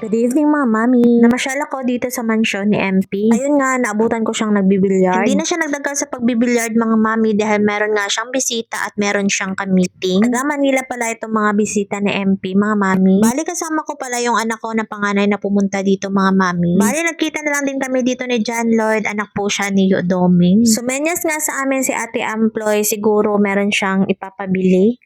Good evening mga mami. Namasyal ako dito sa mansyon ni MP. Ayun nga, naabutan ko siyang nagbibilyard. Hindi na siya nagdagal sa pagbibilyard mga mami dahil meron nga siyang bisita at meron siyang ka-meeting. Taga Manila pala itong mga bisita ni MP mga mami. Bali kasama ko pala yung anak ko na panganay na pumunta dito mga mami. Bali nagkita na lang din kami dito ni John Lloyd. Anak po siya ni Yodoming. Sumenyas nga sa amin si Ate Amploy. Siguro meron siyang ipapabili.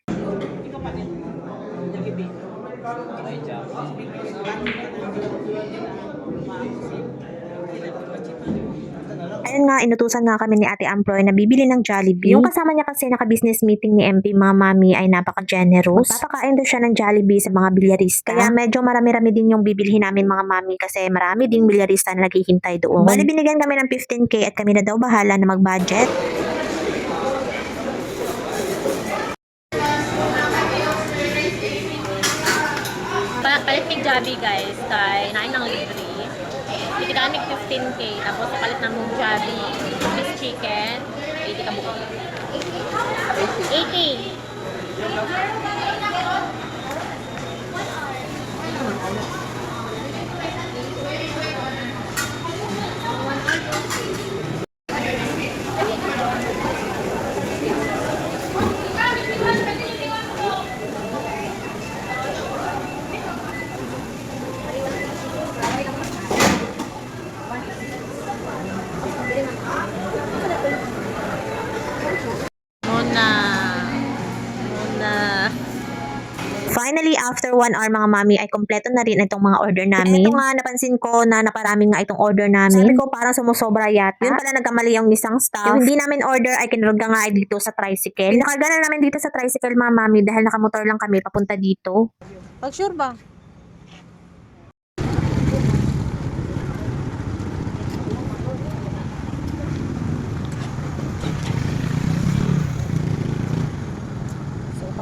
Ayun nga, inutusan nga kami ni Ate Amploy na bibili ng Jollibee. Yung kasama niya kasi naka-business meeting ni MP mga mami ay napaka-generous. Papakain daw siya ng Jollibee sa mga bilyarista. Kaya medyo marami-rami din yung bibilhin namin mga mami kasi marami ding bilyarista na naghihintay doon. Bali binigyan kami ng 15k at kami na daw bahala na mag-budget. Palit kay Javi guys, kay nain ng libre. Itikamik 15k, tapos palit ng mong Javi, is chicken, 80 ka buko. 80! Finally, after one hour mga mami, ay kompleto na rin itong mga order namin. Ito nga, napansin ko na naparami nga itong order namin. Sabi ko, parang sumusobra yata. Yun pala nagkamali yung isang staff. Yung hindi namin order ay kinarga nga ay dito sa tricycle. Nakarga na namin dito sa tricycle mga mami dahil nakamotor lang kami papunta dito. Pag sure ba?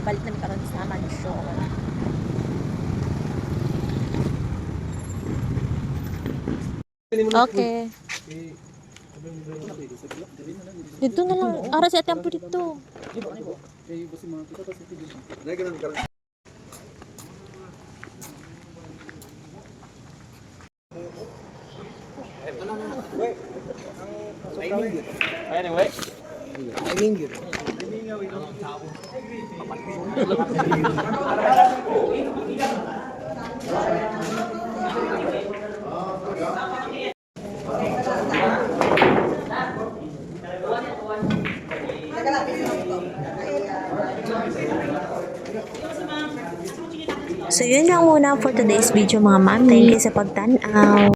So, pabalik namin karon sa mansyon. Okay. Dito na lang. Ara si Ate Ampo dito. So, yun lang muna for today's video mga mami. Thank you sa pagtanaw.